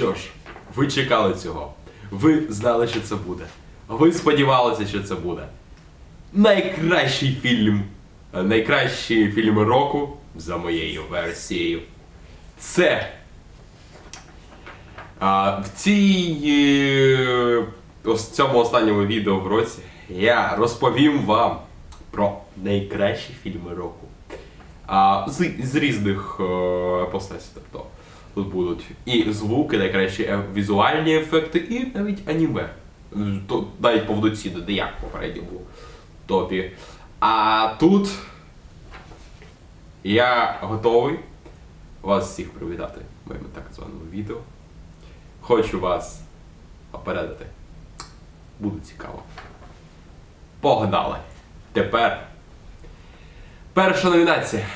Що ж, ви чекали цього. Ви знали, що це буде. Ви сподівалися, що це буде. Найкращий фільм. Найкращі фільми року за моєю версією. Це. А, в цій е, ось цьому останньому відео в році я розповім вам про найкращі фільми року. А, з, з різних е, постасій. Тобто тут будуть і звуки, найкращі е- візуальні ефекти, і навіть аніме. М, То, навіть повноцінно, не як попередньо було в топі. А тут я готовий вас всіх привітати в моєму так званому відео. Хочу вас попередити. Буде цікаво. Погнали! Тепер перша номінація.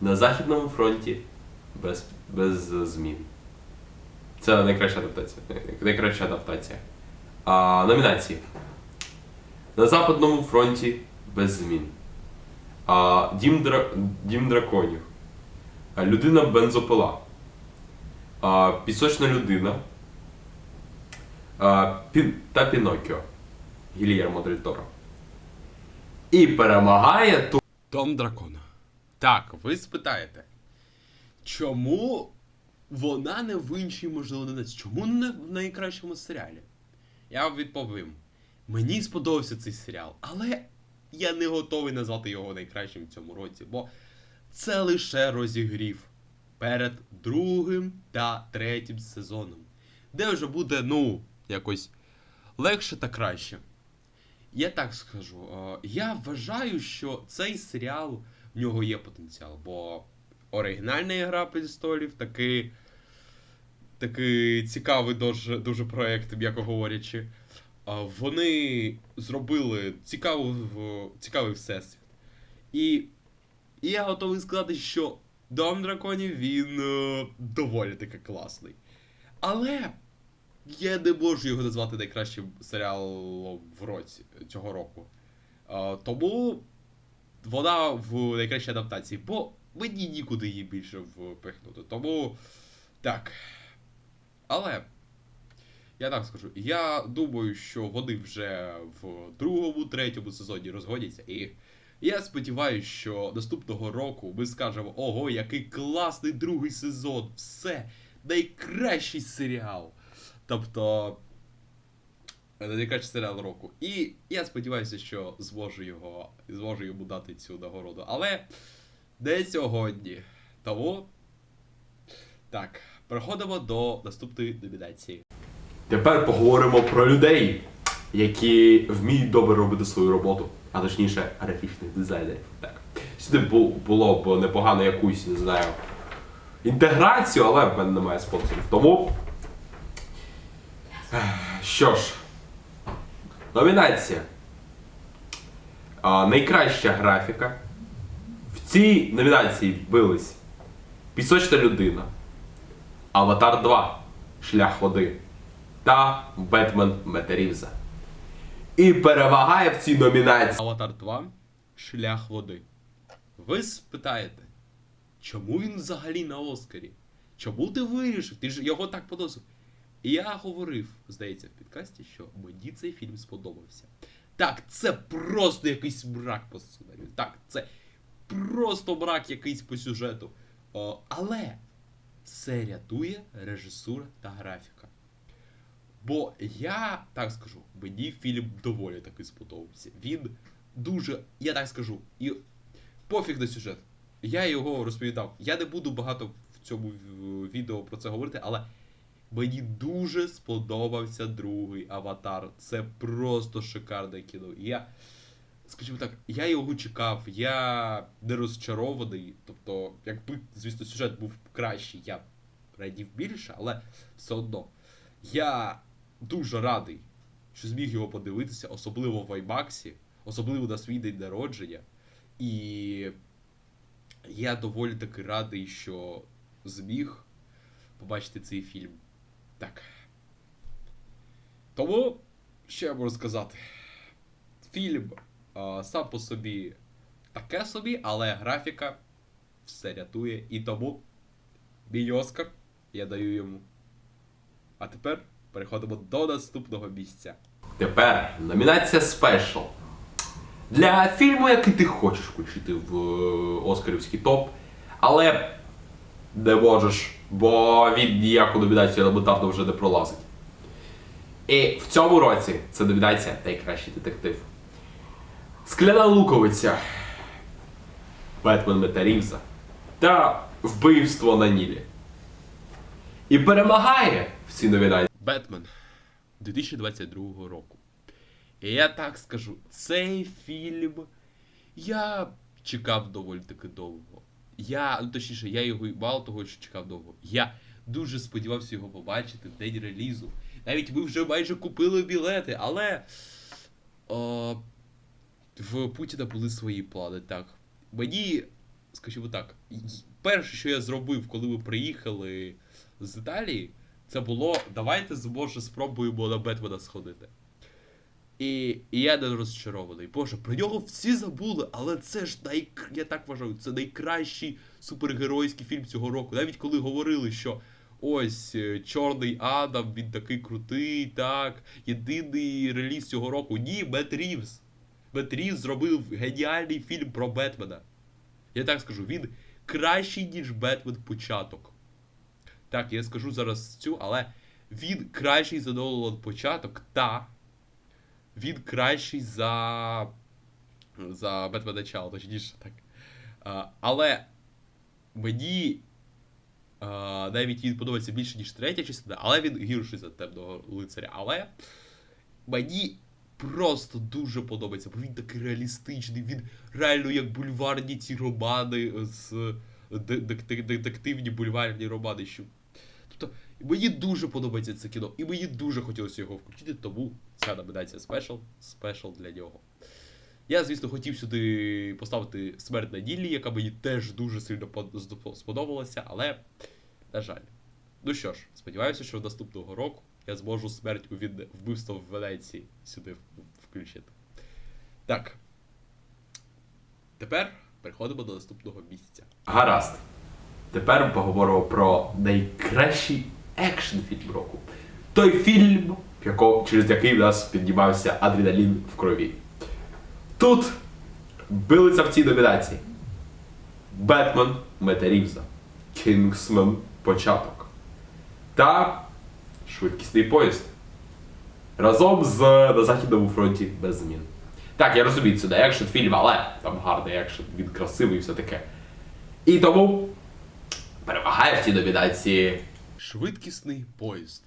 На Західному фронті без, без змін. Це найкраща адаптація. Найкраща адаптація. А, номінації. На Западному фронті без змін. А, Дім, дра... Дім драконів. А, Людина бензопила. А, Пісочна людина. А, Пі... Та Пінокіо. Гільєрмо Дель Торо. І перемагає тут. Дом дракона. Так, ви спитаєте, чому вона не в іншій можливо номінації? Чому не в найкращому серіалі? Я вам відповім. Мені сподобався цей серіал, але я не готовий назвати його найкращим в цьому році, бо це лише розігрів перед другим та третім сезоном, де вже буде, ну, якось легше та краще. Я так скажу. е, Я вважаю, що цей серіал в нього є потенціал, бо оригінальна гра престолів такий, такий цікавий дуже, дуже проект, м'яко говорячи. Вони зробили цікаву, цікавий всесвіт. І, і я готовий сказати, що Дом драконів він е, доволі таки класний. Але я не можу його назвати найкращим серіалом в році цього року. Тому вона в найкращій адаптації, бо мені нікуди її більше впихнути. Тому так. Але я так скажу, я думаю, що вони вже в другому, третьому сезоні розгодяться. І я сподіваюся, що наступного року ми скажемо: ого, який класний другий сезон! Все! Найкращий серіал! Тобто. е, Найкращий серіал року. І я сподіваюся, що зможу його зможу йому дати цю нагороду. Але не сьогодні. Тому. Так, переходимо до наступної номінації. Тепер поговоримо про людей, які вміють добре робити свою роботу, а точніше графічних дизайнерів. Так. Сюди було б непогано якусь, не знаю, інтеграцію, але в мене немає спонсорів. Тому. Що ж, номінація. А, найкраща графіка. Цій номінації вбились Пісочна людина, Аватар 2, Шлях води та Бетмен Метерівза. І перемагає в цій номінації. Аватар 2 Шлях води. Ви спитаєте, чому він взагалі на Оскарі? Чому ти вирішив? Ти ж його так подосив. Я говорив, здається, в підкасті, що мені цей фільм сподобався. Так, це просто якийсь мрак по сценарію. Так, це просто мрак якийсь по сюжету. О, але це рятує режисура та графіка. Бо я так скажу, мені фільм доволі таки сподобався. Він дуже, я так скажу, і пофіг на сюжет. Я його розповідав. Я не буду багато в цьому відео про це говорити, але мені дуже сподобався другий аватар. Це просто шикарне кіно. Я, скажімо так, я його чекав, я не розчарований. Тобто, якби, звісно, сюжет був кращий, я б радів більше, але все одно. Я дуже радий, що зміг його подивитися, особливо в IMAX, особливо на свій день народження. І я доволі таки радий, що зміг побачити цей фільм. Так. Тому, що я можу сказати? Фільм сам по собі таке собі, але графіка все рятує. І тому мій Оскар я даю йому А тепер переходимо до наступного місця. Тепер номінація Спешл. Для фільму, який ти хочеш включити в е, Оскарівський топ, але не можеш, бо він ніяку номінацію елементарно вже не пролазить. І в цьому році це номінація найкращий детектив. Скляна луковиця. Бетмен Мета Рівза та Вбивство на Нілі. І перемагає в цій номінації. Бетмен 2022 року. І я так скажу, цей фільм я чекав доволі таки довго. Я, ну точніше, я його мало того, що чекав довго. Я дуже сподівався його побачити в день релізу. Навіть ми вже майже купили білети, але о, в Путіна були свої плани, так. Мені, скажімо так, перше, що я зробив, коли ми приїхали з Італії, це було давайте зможе спробуємо на Бетмена сходити. І, і я не розчарований. Боже, про нього всі забули, але це ж най... я так вважаю, це найкращий супергеройський фільм цього року. Навіть коли говорили, що ось е, Чорний Адам, він такий крутий, так. Єдиний реліз цього року. Ні, Бет Рівз. Бет зробив геніальний фільм про Бетмена. Я так скажу, він кращий, ніж Бетмен початок. Так, я скажу зараз цю, але він кращий за Нолан початок, та він кращий за. за Бетмен начало, точніше так. А, але мені а, навіть він подобається більше, ніж третя частина, але він гірший за темного лицаря. Але мені просто дуже подобається, бо він такий реалістичний, він реально як бульварні ці романи з детективні бульварні романи. Що... Тобто, мені дуже подобається це кіно, і мені дуже хотілося його включити, тому ця номінація спешл, спешл для нього. Я, звісно, хотів сюди поставити смерть на Діллі, яка мені теж дуже сильно сподобалася, але, на жаль. Ну що ж, сподіваюся, що наступного року я зможу смерть у від... вбивство в Венеції сюди включити. Так. Тепер переходимо до наступного місця. Гаразд. Тепер поговоримо про найкращий екшн фільм року. Той фільм, в яко- через який в нас піднімався адреналін в крові. Тут билися в цій номінації. Бетмен Мета Рівза, Кінгсмен Початок та Швидкісний поїзд. Разом з на Західному фронті без змін. Так, я розумію, це не екшн фільм, але там гарний екшн, він красивий і все таке. І тому перемагає в цій номінації. Швидкісний поїзд.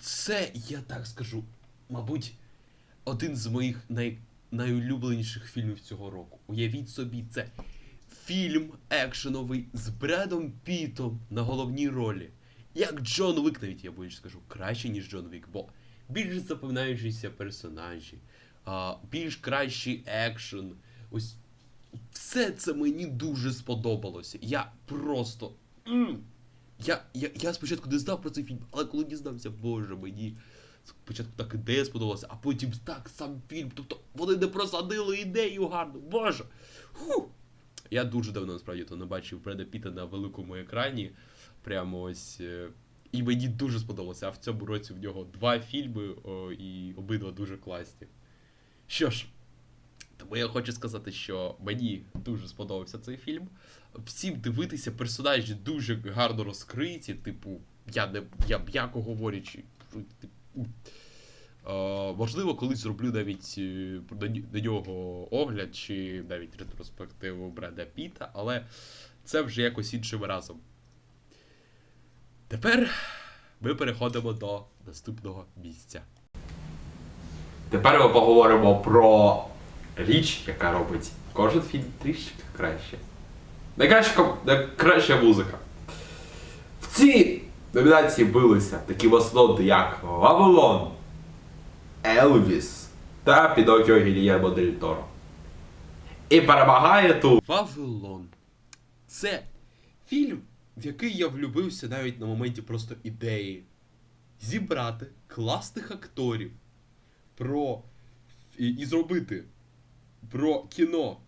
Це, я так скажу, мабуть, один з моїх най... найулюбленіших фільмів цього року. Уявіть собі, це фільм екшеновий з Бредом Пітом на головній ролі. Як Джон Вік, навіть я більше скажу, краще, ніж Джон Вік, бо більш запам'ятаючіся персонажі, більш кращий екшен. Ось все це мені дуже сподобалося. Я просто. я, я, я спочатку не знав про цей фільм, але коли дізнався, боже, мені спочатку так ідея сподобалася, а потім так сам фільм. Тобто вони не просадили ідею гарну. Боже. Фу. Я дуже давно насправді то не бачив Бреда Піта на великому екрані. Прямо ось. е, І мені дуже сподобалося. А в цьому році в нього два фільми, о, і обидва дуже класні. Що ж, тому я хочу сказати, що мені дуже сподобався цей фільм. Всім дивитися, персонажі дуже гарно розкриті, типу, я не я м'яко говорячи. е, можливо, колись зроблю навіть е, на нього огляд чи навіть ретроспективу Бреда Піта, але це вже якось іншим разом. Тепер ми переходимо до наступного місця. Тепер ми поговоримо про річ, яка робить кожен фільм трішки краще. Найкраща, найкраща музика. В цій номінації билися такі мастодонти, як Вавилон, Елвіс та Пінокіо Гільєрмо Дель Торо. І перемагає тут Вавилон. Це фільм, в який я влюбився навіть на моменті просто ідеї. Зібрати класних акторів про і, і зробити про кіно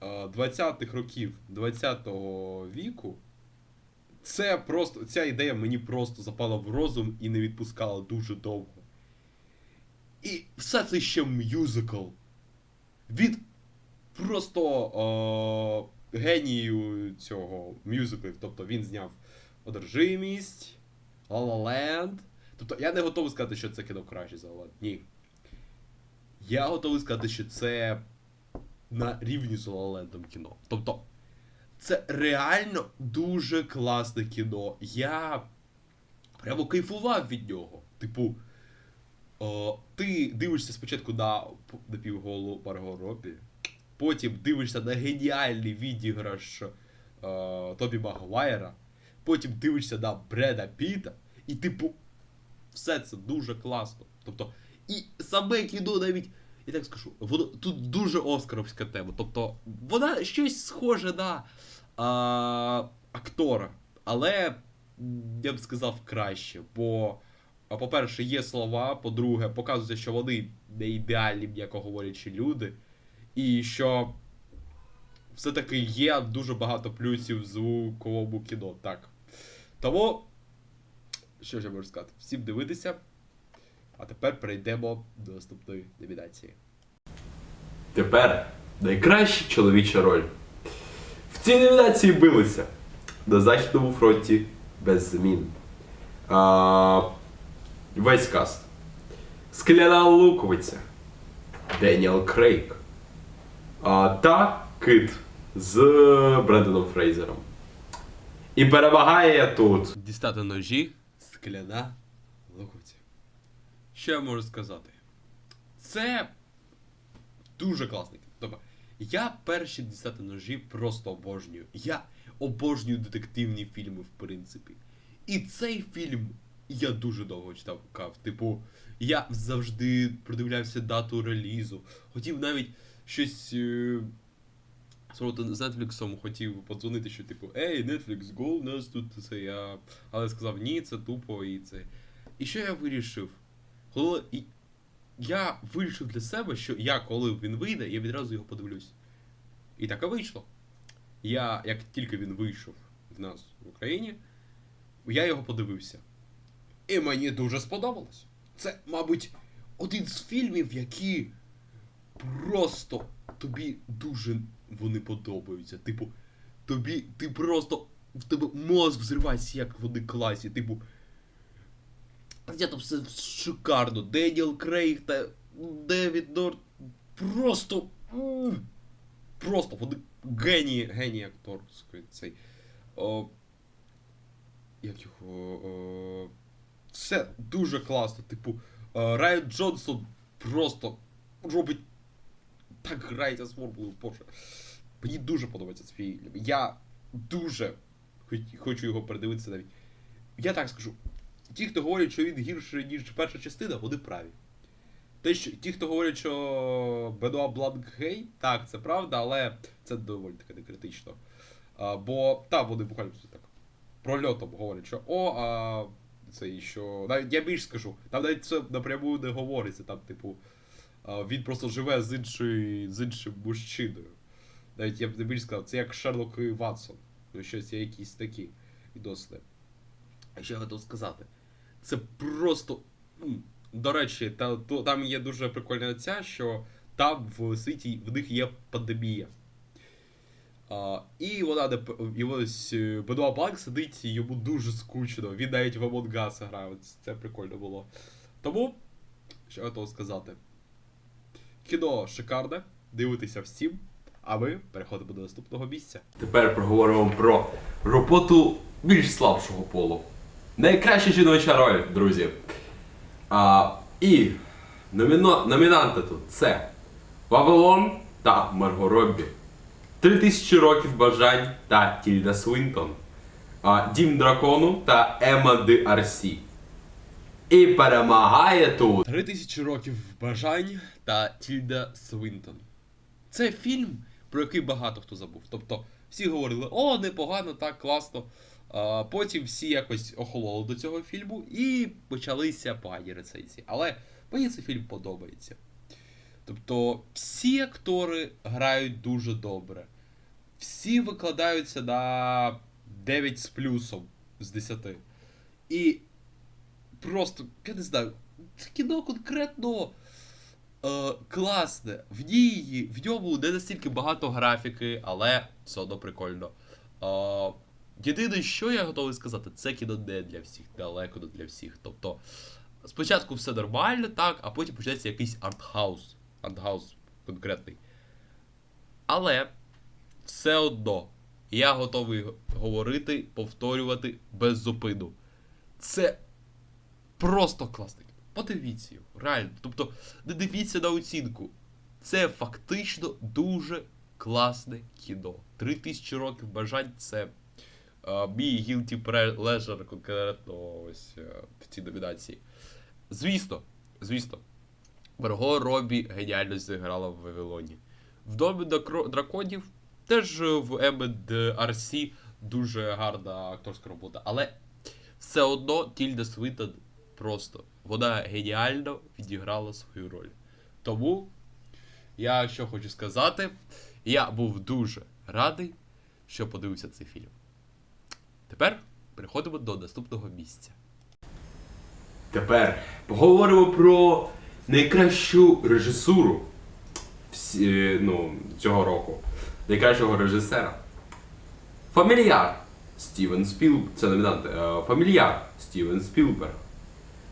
а, 20-х років 20-го віку. це просто ця ідея мені просто запала в розум і не відпускала дуже довго. І все це ще мюзикл. Від просто о, генію цього мюзиклів. Тобто він зняв Одержимість, La La Land. Тобто я не готовий сказати, що це кіно краще за La La Land. Ні. Я готовий сказати, що це на рівні з La La Land кіно. Тобто, це реально дуже класне кіно. Я прямо кайфував від нього. Типу, о, ти дивишся спочатку на напівголу Марго Робі, потім дивишся на геніальний відіграш е, Тобі Магуайра, потім дивишся на Бреда Піта, і типу, все це дуже класно. Тобто, і саме кіно навіть, я так скажу, воно тут дуже оскаровська тема. Тобто, вона щось схоже на а, актора, але я б сказав краще, бо. По-перше, є слова, по-друге, показується, що вони не ідеальні, м'яко говорячи, люди. І що все-таки є дуже багато плюсів звуковому кіно. Так. Тому, що ж я можу сказати? Всім дивитися. А тепер перейдемо до наступної номінації. Тепер найкраща чоловіча роль. В цій номінації билися на Західному фронті без змін. А, весь каст. Скляна Луковиця. Деніел Крейг. А, та Кит з Брендоном Фрейзером. І перемагає тут. Дістати ножі, скляна луковиця. Що я можу сказати? Це дуже класний. Тобто, я перші дістати ножі просто обожнюю. Я обожнюю детективні фільми, в принципі. І цей фільм я дуже довго читав. Типу, я завжди продивлявся дату релізу. Хотів навіть щось. Е... З Netflix хотів подзвонити, що типу, ей, Netflix, go, у нас тут це я. Але сказав, ні, це тупо і це. І що я вирішив? Коли я вирішив для себе, що я, коли він вийде, я відразу його подивлюсь. І так і вийшло. Я, як тільки він вийшов в нас в Україні, я його подивився. І мені дуже сподобалось. Це, мабуть, один з фільмів, які просто тобі дуже вони подобаються. Типу, тобі, ти просто в тебе мозг взривається, як вони класі. Типу. Я там все шикарно. Деніел Крейг та Девід Норт просто. Просто вони генії, генії акторської цей. О, як його. О, все дуже класно. Типу, е, Райан Джонсон просто робить. Так грається з формулою, боже. Мені дуже подобається цей фільм. Я дуже хочу його передивитися навіть. Я так скажу. Ті, хто говорять, що він гірший, ніж перша частина, вони праві. Те, що, ті, хто говорять, що Бенуа Бланк гей, так, це правда, але це доволі таки не критично. А, бо там вони буквально так прольотом говорять, що о, а це що. Навіть я більш скажу, там навіть це напряму не говориться, там, типу, він просто живе з іншою, з іншим мужчиною. Навіть я б не більш сказав, це як Шерлок і Ватсон. Ну, щось є якісь такі відносини. А що я хотів сказати? Це просто. До речі, та, то, там є дуже прикольна ця, що там в світі в них є пандемія. А, і вона не і ось е, Бенуа Бланк сидить, і йому дуже скучно. Він навіть в Among Us грає. Це прикольно було. Тому, що я готов сказати. Кіно шикарне, дивитися всім, а ми переходимо до наступного місця. Тепер проговоримо про роботу більш слабшого полу. Найкраща жіноча роль, друзі. А, і номіно, номінанти тут це Вавилон та Марго Роббі. Три тисячі років бажань та Тільда Свинтон. А, Дім дракону та Ема Ди Арсі. І перемагає тут. Три тисячі років бажань та Тільда Свинтон. Це фільм, про який багато хто забув. Тобто, всі говорили, о, непогано, так, класно. А, потім всі якось охололи до цього фільму і почалися погані рецензії. Але мені цей фільм подобається. Тобто, всі актори грають дуже добре. Всі викладаються на 9 з плюсом. з 10. І просто, я не знаю, це кіно конкретно е, класне. В ній, в ньому не настільки багато графіки, але все одно прикольно. Е, єдине, що я готовий сказати, це кіно не для всіх, далеко не для всіх. Тобто, спочатку все нормально, так, а потім почнеться якийсь артхаус. Артхаус конкретний. Але все одно я готовий говорити, повторювати без зупину. Це просто класний. Подивіться його, реально. Тобто, не дивіться на оцінку. Це фактично дуже класне кіно. Три тисячі років бажань це е, мій guilty pleasure конкретно ось е, в цій номінації. Звісно, звісно, Марго Робі геніально зіграла в Вавилоні. В домі драконів теж в MDRC дуже гарна акторська робота. Але все одно Тільда Свитон просто. Вона геніально відіграла свою роль. Тому я що хочу сказати, я був дуже радий, що подивився цей фільм. Тепер переходимо до наступного місця. Тепер поговоримо про найкращу режисуру всі, ну, цього року. Найкращого режисера. Фамільяр Стівен Спіл... Це номінант. е, Фамільяр Стівен Спілберг.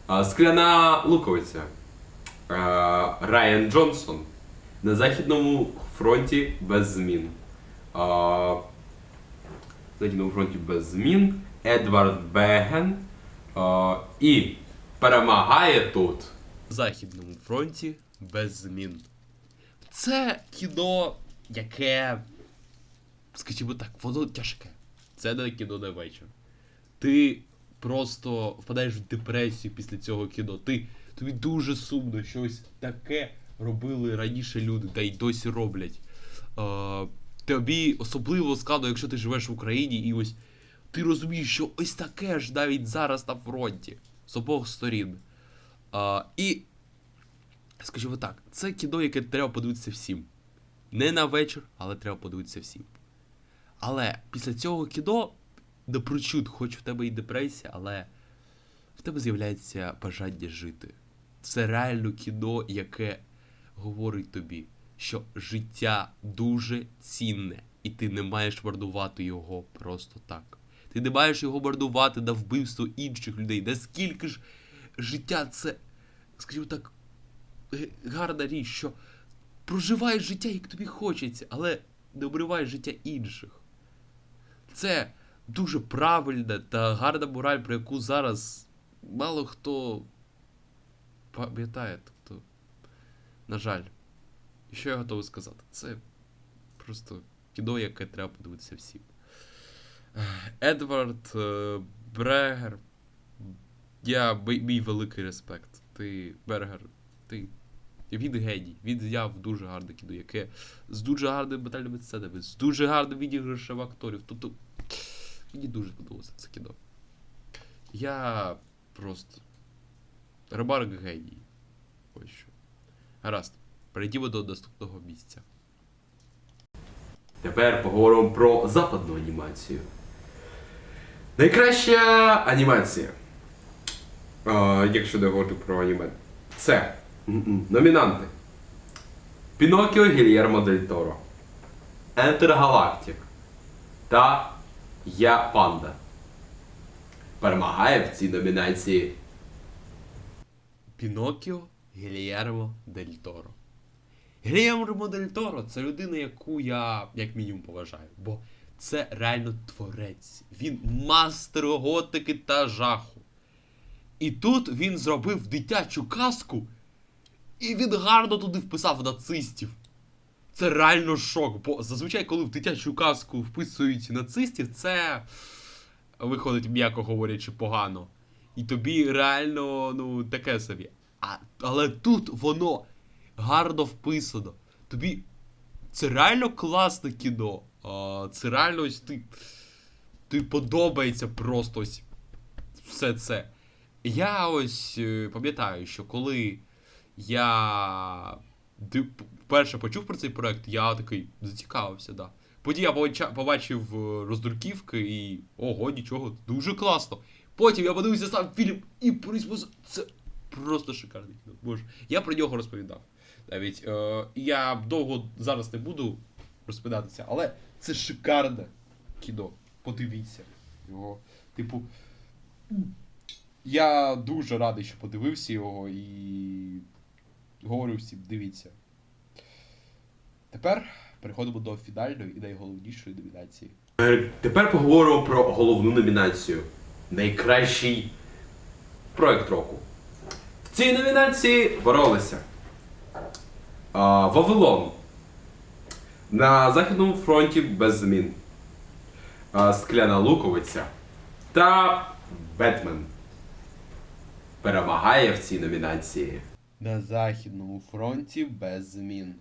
Скляна луковиця. Райан Джонсон. На Західному фронті без змін. На Західному фронті без змін. Едвард Беген. І перемагає тут. Західному фронті без змін. Це кіно, яке, скажімо так, воно тяжке. Це не кіно на вечір. Ти просто впадаєш в депресію після цього кіно. Ти, тобі дуже сумно, що ось таке робили раніше люди, та й досі роблять. Е, тобі особливо складно, якщо ти живеш в Україні, і ось ти розумієш, що ось таке ж навіть зараз на фронті з обох сторін. А, і, скажімо так, це кіно, яке треба подивитися всім. Не на вечір, але треба подивитися всім. Але після цього кіно напрочуд, хоч в тебе і депресія, але в тебе з'являється бажання жити. Це реально кіно, яке говорить тобі, що життя дуже цінне, і ти не маєш марнувати його просто так. Ти не маєш його марнувати на вбивство інших людей. Наскільки ж життя це, скажімо так, гарна річ, що проживаєш життя, як тобі хочеться, але не обриваєш життя інших. Це дуже правильна та гарна мораль, про яку зараз мало хто пам'ятає. Тобто, на жаль, що я готовий сказати? Це просто кіно, яке треба подивитися всім. Едвард е, Брегер. Я мій, великий респект. Ти, Бергер, ти. Він геній. Він зняв дуже гарне кіно, яке з дуже гарними батальними сценами, з дуже гарним відіграшем акторів. Тобто мені дуже подобалося це кіно. Я просто. Рибарик геній. Ось що. Гаразд. Перейдімо до наступного місця. Тепер поговоримо про западну анімацію. Найкраща анімація. А, якщо не говорити про аніме. Це номінанти. Пінокіо Гільєрмо Дель Торо. Ентер Галактик. Та Я Панда. Перемагає в цій номінації. Пінокіо Гільєрмо Дель Торо. Гільєрмо Дель Торо це людина, яку я як мінімум поважаю, бо це реально творець. Він мастер готики та жаху. І тут він зробив дитячу казку, і він гарно туди вписав нацистів. Це реально шок, бо зазвичай, коли в дитячу казку вписують нацистів, це виходить, м'яко говорячи, погано. І тобі реально, ну, таке собі. А, але тут воно гарно вписано. Тобі. Це реально класне кіно. А, це реально ось ти. Тобі подобається просто ось все це. Я ось е, пам'ятаю, що коли я вперше почув про цей проект, я такий зацікавився, да. Потім я побачив е, роздруківки і. Ого, нічого, дуже класно. Потім я подивився сам фільм і приспос... Це просто шикарний кіно. Боже, я про нього розповідав. Навіть е, я довго зараз не буду розповідатися, але це шикарне кіно. Подивіться його. Типу. Я дуже радий, що подивився його і говорю всім, дивіться. Тепер переходимо до фінальної і найголовнішої номінації. Е, Тепер поговоримо про головну номінацію. Найкращий проект року. В цій номінації боролися а, Вавилон. На Західному фронті без змін. Скляна Луковиця та Бетмен. Перемагає в цій номінації. На Західному фронті без змін.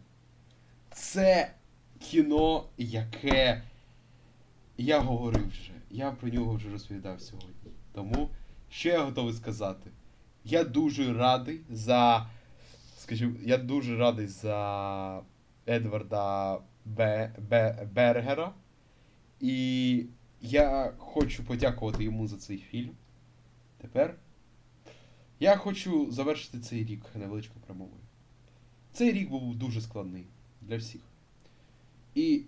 Це кіно, яке я говорив вже. Я про нього вже розповідав сьогодні. Тому що я готовий сказати? Я дуже радий за. Скажімо, я дуже радий за Едварда Бе, Бе, Бергера. І я хочу подякувати йому за цей фільм. Тепер я хочу завершити цей рік невеличкою промовою. Цей рік був дуже складний для всіх. І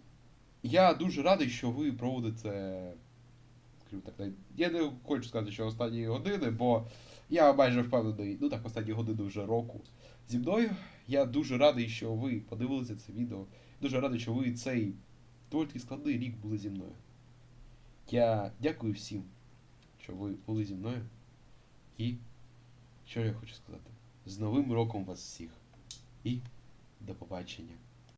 я дуже радий, що ви проводите. Так, я не хочу сказати, що останні години, бо я майже впевнений, ну так, останні години вже року зі мною. Я дуже радий, що ви подивилися це відео. Дуже радий, що ви цей доволі складний рік були зі мною. Я дякую всім, що ви були зі мною. І що я хочу сказати? З Новим роком вас всіх. І до побачення.